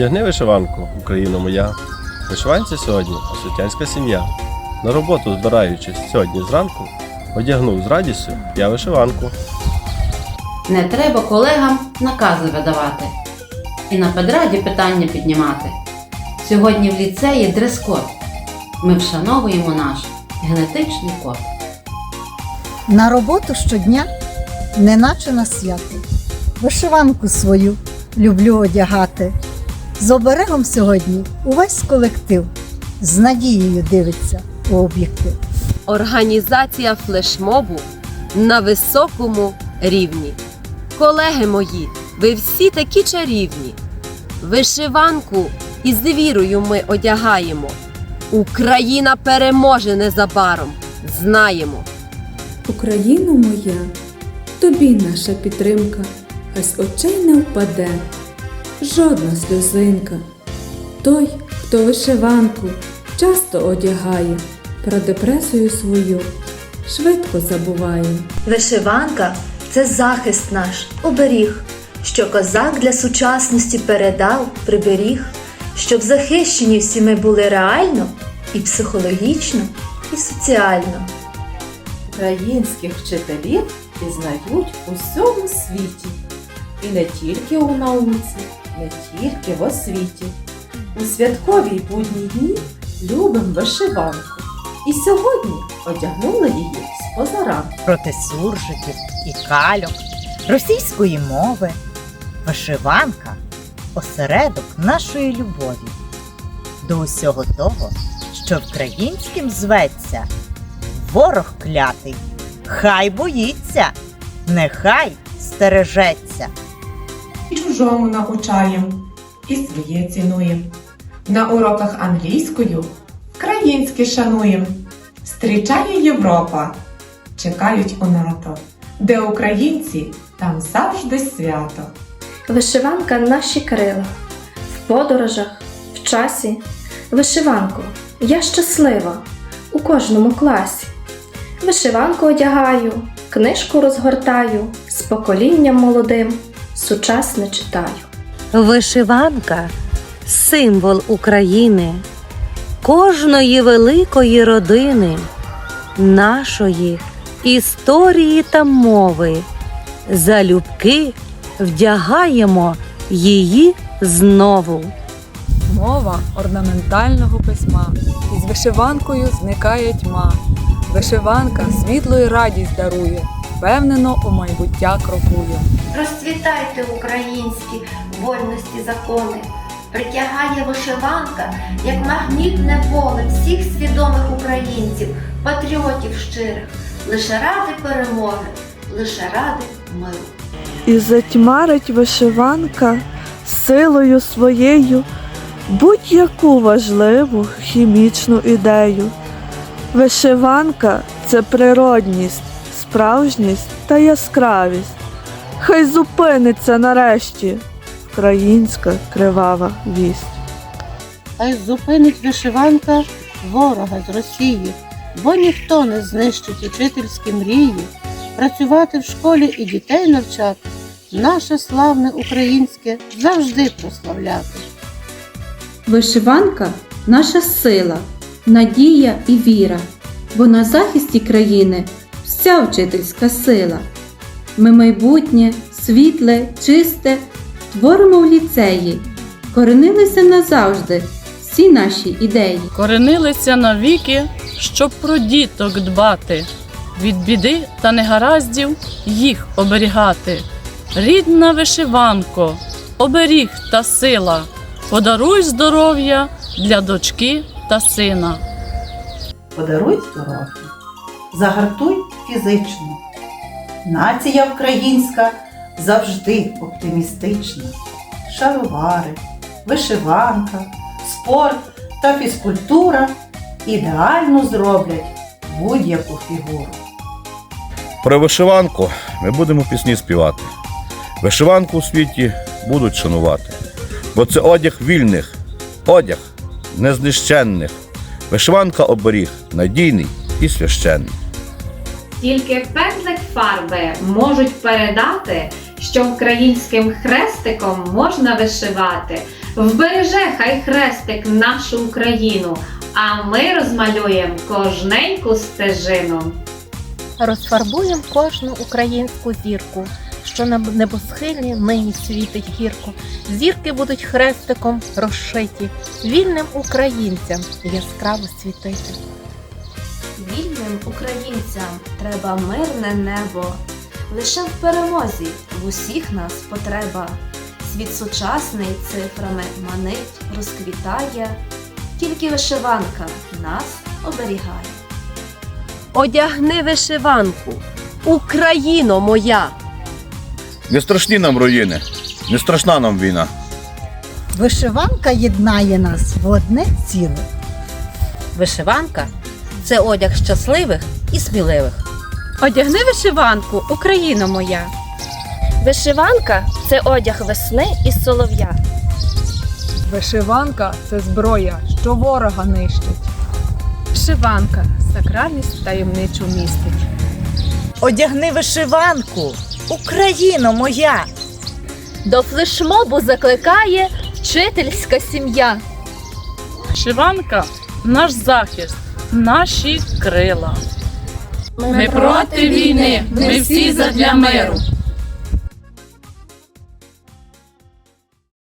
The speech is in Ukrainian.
Одягни вишиванку, Україна моя. Вишиванці сьогодні освітянська сім'я. На роботу збираючись сьогодні зранку, одягнув з радістю я вишиванку. Не треба колегам накази видавати і на педраді питання піднімати. Сьогодні в ліцеї дрес-код. Ми вшановуємо наш генетичний код. На роботу щодня, неначе на свято. Вишиванку свою люблю одягати. З оберегом сьогодні увесь колектив з надією дивиться у об'єктив. Організація флешмобу на високому рівні. Колеги мої, ви всі такі чарівні. Вишиванку із вірою ми одягаємо. Україна переможе незабаром. Знаємо. Україно моя, тобі наша підтримка, а з очей не впаде жодна сльозинка. Той, хто вишиванку часто одягає, про депресію свою швидко забуває. Вишиванка це захист наш, оберіг, що козак для сучасності передав, приберіг, щоб захищені всі ми були реально і психологічно, і соціально. Українських вчителів пізнають у всьому світі. І не тільки у науці, не тільки в освіті. У святкові будні дні любим вишиванку. І сьогодні одягнули її з позаранку. проти суржиків і кальок, російської мови. Вишиванка осередок нашої любові. До усього того, що українським зветься, ворог клятий, хай боїться, нехай стережеться. І чужому научаєм, і своє цінуєм. На уроках англійською українське шануєм. Зустрічає Європа, чекають у НАТО, де українці, там завжди свято. Вишиванка наші крила в подорожах, в часі. Вишиванку я щаслива у кожному класі. Вишиванку одягаю, книжку розгортаю, з поколінням молодим сучасне читаю. Вишиванка символ України, кожної великої родини, нашої історії та мови. Залюбки вдягаємо її знову. Мова орнаментального письма, із вишиванкою зникає тьма. Вишиванка світло і радість дарує, впевнено у майбуття крокує. Розцвітайте українські вольності закони. Притягає вишиванка, як магнітне поле всіх свідомих українців, патріотів щирих, лише ради перемоги, лише ради миру. І затьмарить вишиванка силою своєю будь-яку важливу хімічну ідею. Вишиванка це природність, справжність та яскравість. Хай зупиниться нарешті українська кривава вість. Хай зупинить вишиванка ворога з Росії, бо ніхто не знищить учительські мрії, працювати в школі і дітей навчати, наше славне українське завжди прославляти. Вишиванка наша сила, надія і віра, бо на захисті країни вся вчительська сила. Ми майбутнє, світле, чисте творимо в ліцеї, коренилися назавжди всі наші ідеї. Коренилися навіки, щоб про діток дбати, від біди та негараздів їх оберігати. Рідна вишиванко, оберіг та сила, подаруй здоров'я для дочки та сина. Подаруй здоров'я, загартуй фізично. Нація українська завжди оптимістична. Шаровари, вишиванка, спорт та фізкультура ідеально зроблять будь-яку фігуру. Про вишиванку ми будемо пісні співати. Вишиванку у світі будуть шанувати, бо це одяг вільних, одяг незнищенних. Вишиванка оберіг надійний і священний. Тільки пензлик фарби можуть передати, що українським хрестиком можна вишивати. Вбереже хай хрестик нашу Україну, а ми розмалюємо кожненьку стежину. Розфарбуємо кожну українську зірку, що на небосхилі нині світить гірко. Зірки будуть хрестиком розшиті, вільним українцям яскраво світити. Вільним українцям треба мирне небо. Лише в перемозі в усіх нас потреба. Світ сучасний цифрами манить, розквітає, тільки вишиванка нас оберігає. Одягни вишиванку, Україно моя! Не страшні нам руїни, не страшна нам війна. Вишиванка єднає нас в одне ціле. Вишиванка це одяг щасливих і сміливих. Одягни вишиванку, Україно моя. Вишиванка це одяг весни і солов'я. Вишиванка це зброя, що ворога нищить. Вишиванка сакральність таємничу містить. Одягни вишиванку, Україно моя! До флешмобу закликає вчительська сім'я. Вишиванка наш захист, наші крила. Ми проти війни, ми всі задля миру.